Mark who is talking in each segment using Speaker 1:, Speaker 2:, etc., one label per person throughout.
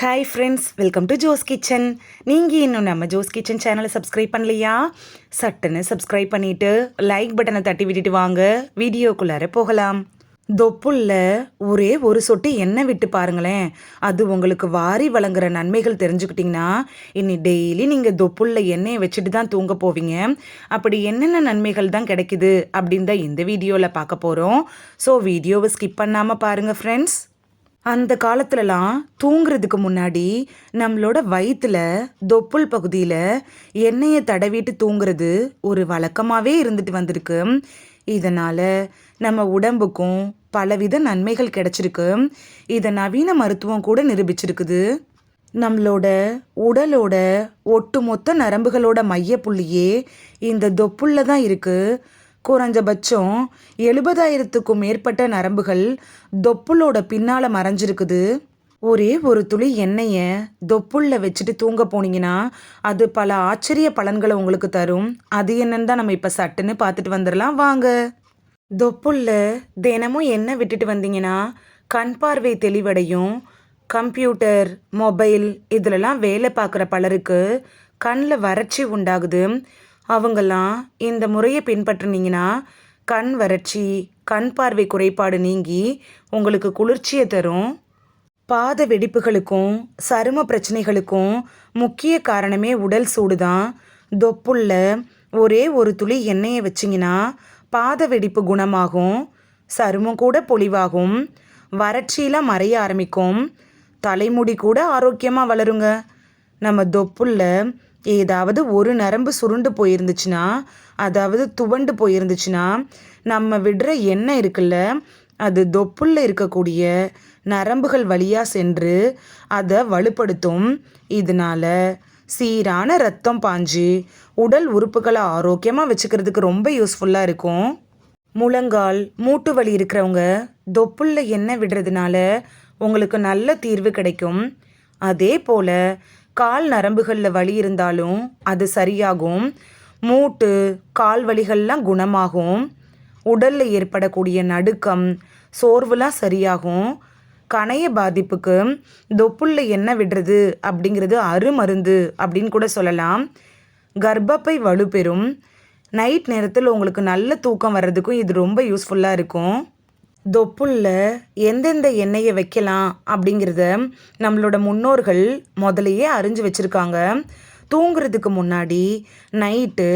Speaker 1: Hi friends welcome to Jo's kitchen நீங்கள் இன்னும் நம்ம ஜோஸ் கிச்சன் சேனலை சப்ஸ்கிரைப் பண்ணலையா? சட்டுன்னு சப்ஸ்கிரைப் பண்ணிவிட்டு லைக் பட்டனை தட்டி விட்டுட்டு வாங்க. வீடியோக்குள்ளார போகலாம். தொப்புள்ள ஒரே ஒரு சொட்டு எண்ணெய் விட்டு பாருங்களேன். அது உங்களுக்கு வாரி வழங்குற நன்மைகள் தெரிஞ்சுக்கிட்டிங்கன்னா இனி டெய்லி நீங்கள் தொப்புள்ள எண்ணெயை வச்சுட்டு தான் தூங்க போவீங்க. அப்படி என்னென்ன நன்மைகள் தான் கிடைக்குது அப்படின்னு தான் இந்த வீடியோவில் பார்க்க போகிறோம் ஸோ வீடியோவை ஸ்கிப் பண்ணாமல் பாருங்கள் ஃப்ரெண்ட்ஸ் அந்த காலத்துலலாம் தூங்குறதுக்கு முன்னாடி நம்மளோட வயிற்றுல தொப்புள் பகுதியில் எண்ணெயை தடவிட்டு தூங்குறது ஒரு வழக்கமாகவே இருந்துட்டு வந்திருக்கு. இதனால் நம்ம உடம்புக்கும் பலவித நன்மைகள் கிடைச்சிருக்கு. இதை நவீன மருத்துவம் கூட நிரூபிச்சிருக்குது. நம்மளோட உடலோட ஒட்டுமொத்த நரம்புகளோட மையப்புள்ளியே இந்த தொப்புள்ள தான் இருக்குது குறைஞ்சபட்சம் எழுபதாயிரத்துக்கும் மேற்பட்ட நரம்புகள் தொப்புளோட பின்னால் மறைஞ்சிருக்குது. ஒரே ஒரு துளி எண்ணெயை தொப்புள்ள வச்சுட்டு தூங்க போனீங்கன்னா அது பல ஆச்சரிய பலன்களை உங்களுக்கு தரும். அது என்னன்னு தான் நம்ம இப்போ சட்டுன்னு பார்த்துட்டு வந்துடலாம். வாங்க. தொப்புள்ள தினமும் எண்ணெய் விட்டுட்டு வந்தீங்கன்னா கண் பார்வை தெளிவடையும். கம்ப்யூட்டர் மொபைல் இதிலெல்லாம் வேலை பார்க்குற பலருக்கு கண்ணில் வறட்சி உண்டாகுது. அவங்கெல்லாம் இந்த முறையை பின்பற்றினீங்கன்னா கண் வறட்சி கண் பார்வை குறைபாடு நீங்கி உங்களுக்கு குளிர்ச்சியை தரும். பாத வெடிப்புகளுக்கும் சரும பிரச்சனைகளுக்கும் முக்கிய காரணமே உடல் சூடு தான் தொப்புள்ள ஒரே ஒரு துளி எண்ணெயை வச்சிங்கன்னா பாத வெடிப்பு குணமாகும் சருமம் கூட பொலிவாகும் வறட்சியெலாம் மறைய ஆரம்பிக்கும். தலைமுடி கூட ஆரோக்கியமாக வளருங்க. நம்ம தொப்புள்ள ஏதாவது ஒரு நரம்பு சுருண்டு போயிருந்துச்சுன்னா அதாவது துவண்டு போயிருந்துச்சுன்னா நம்ம விடுற எண்ணெய் இருக்குல்ல அது தொப்புள்ள இருக்கக்கூடிய நரம்புகள் வழியாக சென்று அதை வலுப்படுத்தும். இதனால் சீரான ரத்தம் பாஞ்சு உடல் உறுப்புகளை ஆரோக்கியமாக வச்சுக்கிறதுக்கு ரொம்ப யூஸ்ஃபுல்லாக இருக்கும். முழங்கால் மூட்டு வலி இருக்கிறவங்க தொப்புள்ள எண்ணெய் விடுறதுனால உங்களுக்கு நல்ல தீர்வு கிடைக்கும். அதே போல் கால் நரம்புகளில் வலி இருந்தாலும் அது சரியாகும். மூட்டு கால் வலிகள்லாம் குணமாகும். உடலில் ஏற்படக்கூடிய நடுக்கம் சோர்வுலாம் சரியாகும். கணைய பாதிப்புக்கு தொப்புள்ள என்ன விடுறது அப்படிங்கிறது அருமருந்து அப்படின்னு கூட சொல்லலாம். கர்ப்பப்பை வலுப்பெறும். நைட் நேரத்தில் உங்களுக்கு நல்ல தூக்கம் வர்றதுக்கும் இது ரொம்ப யூஸ்ஃபுல்லாக இருக்கும். தொப்புள்ள எந்தெந்த எண்ணெயை வைக்கலாம் அப்படிங்கிறத நம்மளோட முன்னோர்கள் முதலையே அறிஞ்சு வச்சுருக்காங்க. தூங்குறதுக்கு முன்னாடி நைட்டு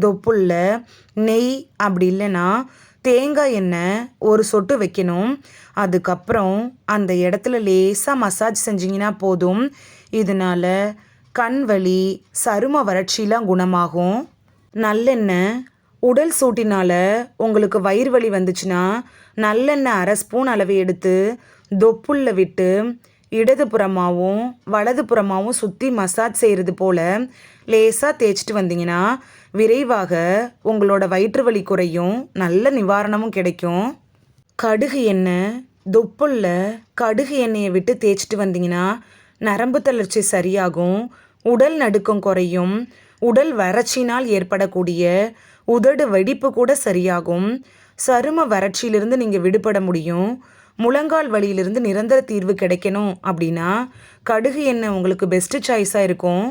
Speaker 1: தொப்புள்ள நெய் அப்படி இல்லைன்னா தேங்காய் எண்ணெய் ஒரு சொட்டு வைக்கணும். அதுக்கப்புறம் அந்த இடத்துல லேசாக மசாஜ் செஞ்சிங்கன்னா போதும். இதனால் கண் வலி சரும வறட்சிலாம் குணமாகும். நல்லெண்ணெய் உடல் சூட்டினால் உங்களுக்கு வயிறு வலி வந்துச்சுன்னா நல்லெண்ணெய் அரை ஸ்பூன் அளவு எடுத்து தொப்புள்ள விட்டு இடது புறமாகவும் வலது புறமாகவும் சுற்றி மசாஜ் செய்கிறது போல் லேசாக தேய்ச்சிட்டு வந்தீங்கன்னா விரைவாக உங்களோட வயிற்று வலி குறையும் நல்ல நிவாரணமும் கிடைக்கும். கடுகு எண்ணெய் தொப்புள்ள கடுகு எண்ணெயை விட்டு தேய்ச்சிட்டு வந்தீங்கன்னா நரம்பு தளர்ச்சி சரியாகும் உடல் நடுக்கம் குறையும் உடல் வறட்சினால் ஏற்படக்கூடிய உதடு வெடிப்பு கூட சரியாகும். சரும வறட்சியிலிருந்து நீங்கள் விடுபட முடியும். முழங்கால் வழியிலிருந்து நிரந்தர தீர்வு கிடைக்கணும் அப்படின்னா கடுகு எண்ணெய் உங்களுக்கு பெஸ்ட்டு சாய்ஸாக இருக்கும்.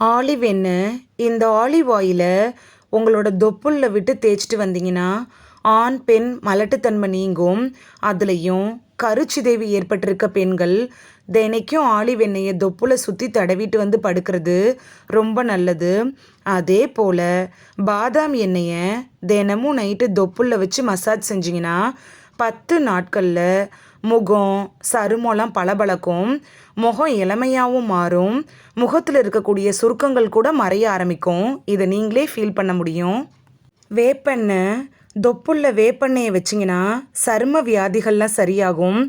Speaker 1: ஆலிவ் எண்ணெய் இந்த ஆலிவ் ஆயிலை உங்களோட தொப்புளில் விட்டு தேய்ச்சிட்டு வந்தீங்கன்னா ஆண் பெண் மலட்டுத்தன்மை நீங்கும். அதுலேயும் கருச்சிதைவு ஏற்பட்டிருக்க பெண்கள் தினைக்கும் ஆளி எண்ணெயை தொப்புல சுற்றி தடவிட்டு வந்து படுக்கிறது ரொம்ப நல்லது. அதே போல் பாதாம் எண்ணெயை தினமும் நைட்டு தொப்புள்ள வச்சு மசாஜ் செஞ்சிங்கன்னா பத்து நாட்களில் முகம் சருமம்லாம் பளபளக்கும் முகம் இளமையாகவும் மாறும் முகத்தில் இருக்கக்கூடிய சுருக்கங்கள் கூட மறைய ஆரம்பிக்கும். இதை நீங்களே ஃபீல் பண்ண முடியும். வேப்பெண்ணெய் தொப்புள்ள வேப்பெண்ணெயை வச்சிங்கன்னா சரும வியாதிகள்லாம் சரியாகும்.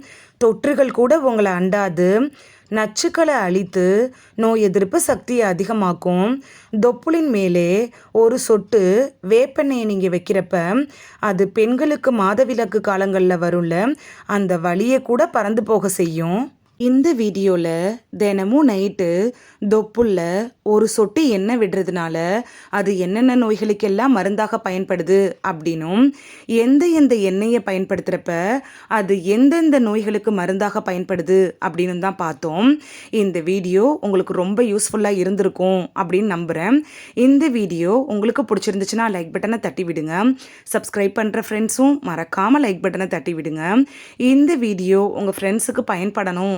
Speaker 1: தொற்றுகள் கூட உங்களை அண்டாது. நச்சுக்களை அழித்து நோய் எதிர்ப்பு சக்தியை அதிகமாக்கும். தொப்புளின் மேலே ஒரு சொட்டு வேப்பெண்ணெயை நீங்கள் வைக்கிறப்ப அது பெண்களுக்கு மாதவிலக்கு காலங்களில் வரும்ல அந்த வழியை கூட பறந்து போக செய்யும். இந்த வீடியோவில் தினமும் நைட்டு தொப்புள்ள ஒரு சொட்டு எண்ணெய் விடுறதுனால அது என்னென்ன நோய்களுக்கெல்லாம் மருந்தாக பயன்படுது அப்படின்னும் எந்த எந்த எண்ணெயை பயன்படுத்துகிறப்ப அது எந்தெந்த நோய்களுக்கு மருந்தாக பயன்படுது அப்படின்னு தான் பார்த்தோம். இந்த வீடியோ உங்களுக்கு ரொம்ப யூஸ்ஃபுல்லாக இருந்திருக்கும் அப்படின்னு நம்புகிறேன் இந்த வீடியோ உங்களுக்கு பிடிச்சிருந்துச்சுன்னா லைக் பட்டனை தட்டி விடுங்க. சப்ஸ்கிரைப் பண்ணுற ஃப்ரெண்ட்ஸும் மறக்காமல் லைக் பட்டனை தட்டி விடுங்க. இந்த வீடியோ உங்கள் ஃப்ரெண்ட்ஸுக்கு பயன்படணும்